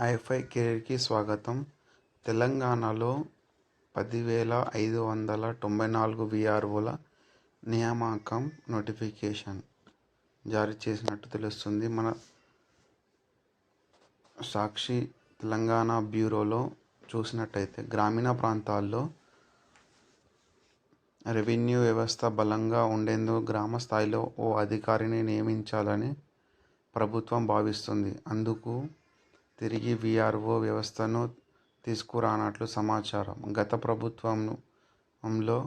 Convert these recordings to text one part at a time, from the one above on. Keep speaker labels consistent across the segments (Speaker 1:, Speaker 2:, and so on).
Speaker 1: ఐఫై కెరీర్కి స్వాగతం. తెలంగాణలో పదివేల ఐదు వందల తొంభై నాలుగు విఆర్ఓల నియామకం నోటిఫికేషన్ జారీ చేసినట్టు తెలుస్తుంది. మన సాక్షి తెలంగాణ బ్యూరోలో చూసినట్టయితే గ్రామీణ ప్రాంతాల్లో రెవెన్యూ వ్యవస్థ బలంగా ఉండేందుకు గ్రామ స్థాయిలో ఓ అధికారిని నియమించాలని ప్రభుత్వం భావిస్తుంది. అందుకు తిరిగి విఆర్ఓ వ్యవస్థను తీసుకురానట్లు సమాచారం. గత ప్రభుత్వంలో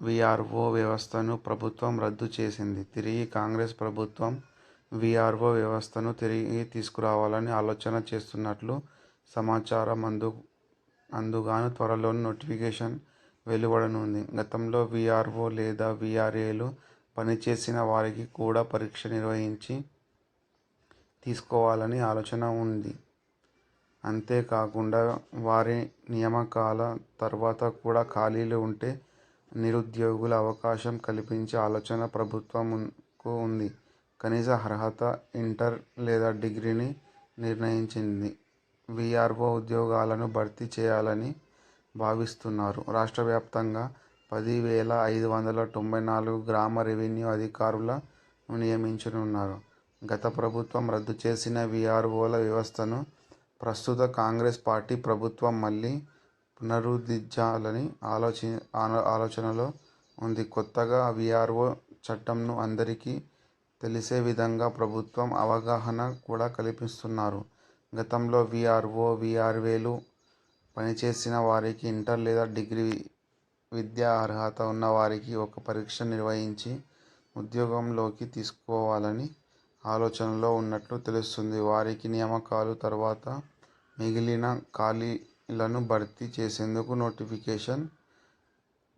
Speaker 1: విఆర్ఓ వ్యవస్థను ప్రభుత్వం రద్దు చేసింది. తిరిగి కాంగ్రెస్ ప్రభుత్వం విఆర్ఓ వ్యవస్థను తిరిగి తీసుకురావాలని ఆలోచన చేస్తున్నట్లు సమాచారం అందు అందుగాను త్వరలో నోటిఫికేషన్ వెలువడనుంది. గతంలో విఆర్ఓ లేదా విఆర్ఏలు పనిచేసిన వారికి కూడా పరీక్ష నిర్వహించి తీసుకోవాలని ఆలోచన ఉంది. అంతేకాకుండా వారి నియామకాల తర్వాత కూడా ఖాళీలు ఉంటే నిరుద్యోగుల అవకాశం కల్పించే ఆలోచన ప్రభుత్వంకు ఉంది. కనీస అర్హత ఇంటర్ లేదా డిగ్రీని నిర్ణయించింది. విఆర్ఓ ఉద్యోగాలను భర్తీ చేయాలని భావిస్తున్నారు. రాష్ట్ర వ్యాప్తంగా పది వేల ఐదు వందల తొంభై నాలుగు గ్రామ రెవెన్యూ అధికారుల నియమించనున్నారు. గత ప్రభుత్వం రద్దు చేసిన విఆర్ఓల వ్యవస్థను ప్రస్తుత కాంగ్రెస్ పార్టీ ప్రభుత్వం మళ్ళీ పునరుద్ధరించాలని ఆలోచి ఆలోచనలో ఉంది. కొత్తగా విఆర్ఓ చట్టంను అందరికీ తెలిసే విధంగా ప్రభుత్వం అవగాహన కూడా కల్పిస్తున్నారు. గతంలో విఆర్ఓ విఆర్వేలు పనిచేసిన వారికి ఇంటర్ లేదా డిగ్రీ విద్యా అర్హత ఉన్న వారికి ఒక పరీక్ష నిర్వహించి ఉద్యోగంలోకి తీసుకోవాలని ఆలోచనలో ఉన్నట్లు తెలుస్తుంది. వారికి నియామకాలు తర్వాత మిగిలిన ఖాళీలను భర్తీ చేసేందుకు నోటిఫికేషన్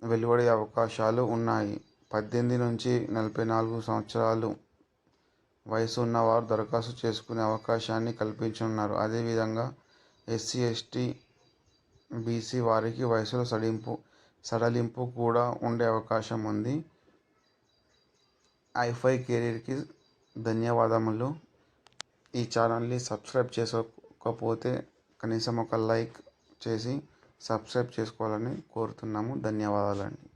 Speaker 1: వెలువడే అవకాశాలు ఉన్నాయి. పద్దెనిమిది నుంచి నలభై నాలుగు సంవత్సరాలు వయసు ఉన్నవారు దరఖాస్తు చేసుకునే అవకాశాన్ని కల్పించనున్నారు. అదేవిధంగా ఎస్సీ ఎస్టీ బీసీ వారికి వయసులో సడింపు సడలింపు కూడా ఉండే అవకాశం ఉంది. ఐఫై కెరీర్కి ధన్యవాదములు. ఈ ఛానల్ని సబ్స్క్రైబ్ చేసుకోకపోతే కనీసం ఒక లైక్ చేసి సబ్స్క్రైబ్ చేసుకోవాలని కోరుతున్నాము. ధన్యవాదాలండి.